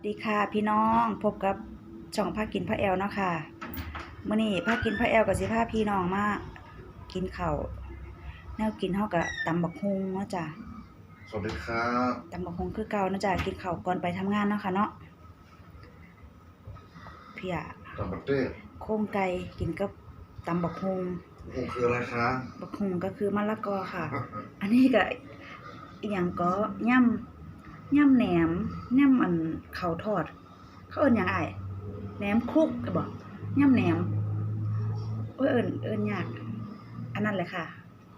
สวัสดีค่ะพี่น้องพบกับช่องพากินพระแอลเนาะค่ะมื้อนี้พากินพระแอลกับสิพาพี่น้องมากินข้าวแนวกินเฮาก็ตำบักฮุงเนาะจ้ะสวัสดีครับตำบักฮุงคือเก่าเนาะจ้ะกินข้าวก่อนไปทำงานเนาะค่ะเนาะเพี่ยต่างประเทศโครงไก่กินกับตำบักฮุงคงคืออะไรคะบักฮุงก็คือมะละกอค่ะ อันนี้ก็อีหยังก็ย่ำ ย่ำแหนมย่ำอันข้าวทอด เขาเอิ้นหยังอ้ายแหนมคุกก็บ่ย่ำแหนมโอ้ยเอิ้นเอิ้นยาก อันนั้นแหละค่ะ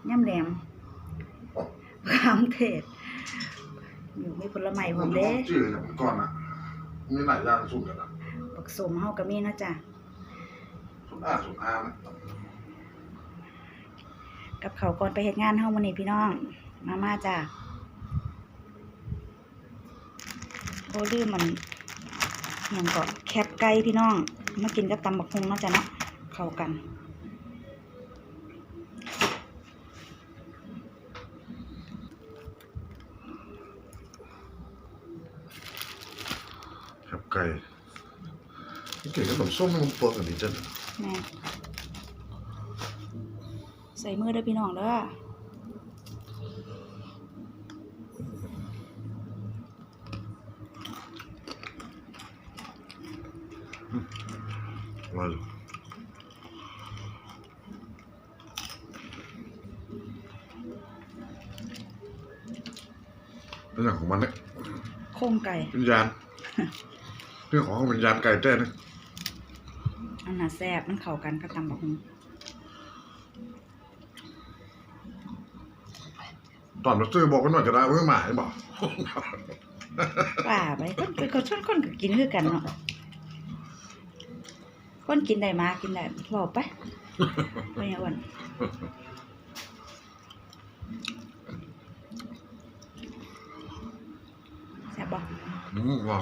ย่ำแหนมมะขามเทศอยู่มีผลไม้พร้อมเด้จืดเนี่ยก่อนอะมีหลายอย่างสุดกันอะบักสมเฮาก็มีนะจ๊ะสุดอ่าสุดอานะกับเขาวก่อนไปเฮ็ดงานเฮามื้อนี้พี่น้อง มามาจ้ะ โอ้ลืมมันหยังก็แคบไก่พี่น้อง มากินกับตำบักฮุงเนาะจ้ะเนาะเข้ากัน ครับไก่นี่เก่งขนมส้มมันตัวกันดีจังแม่ใส่มือเด้อพี่น้องเด้อ มาเลยเป็นอย่างของมันเนี่ยโครงไก่วิญญาณเรื่องของวิญญาณไก่แต้เนี่ยอันน่ะแซ่บมันเข้ากันกับตำบักฮุงตอนมาซื้อบอกกันหน่อยก็ได้ว่าไม่หมายบอกว่าไปคนเป็นคนชวนคนก็กินคือกันเนาะ คนกินได้มากินได้บอกไปบ่อย่าอ้วนแซ่บบ่อืมว่า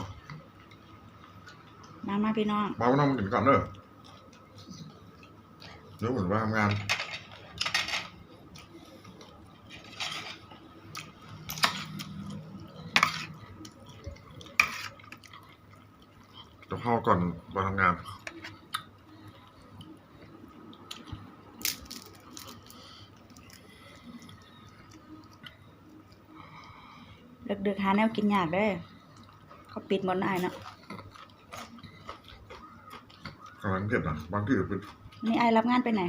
มามาพี่น้องมาว่าน้องกินก่อนเด้อเดี๋ยวผมไปทำงานจะเข้าก่อนไปทำงาน ดึกๆหาแนวกินยากเด้อเขาปิดหมดอ้ายเนาะกำลังเก็บนะบางที่เป็นนี่อ้ายรับงานไปไหน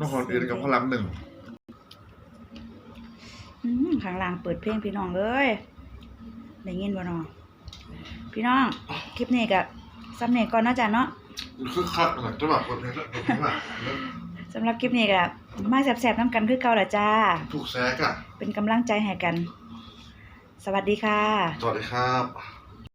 นครเอ็นกับพระรามหนึ่งอืมข้างล่างเปิดเพลงพี่น้องเอ้ยได้ยินบ่เนาะพี่น้อง คลิปนี้ก็สำเนียงก่อนเนาะจ้ะเนาะคือคักนะจะแบบคนนี้คนนี้แบบ สำหรับคลิปนี้ก็มาแซ่บๆน้ำกันคือเก่าละจ้า ถูกแซกอะเป็นกำลังใจให้กัน สวัสดีค่ะ สวัสดีครับ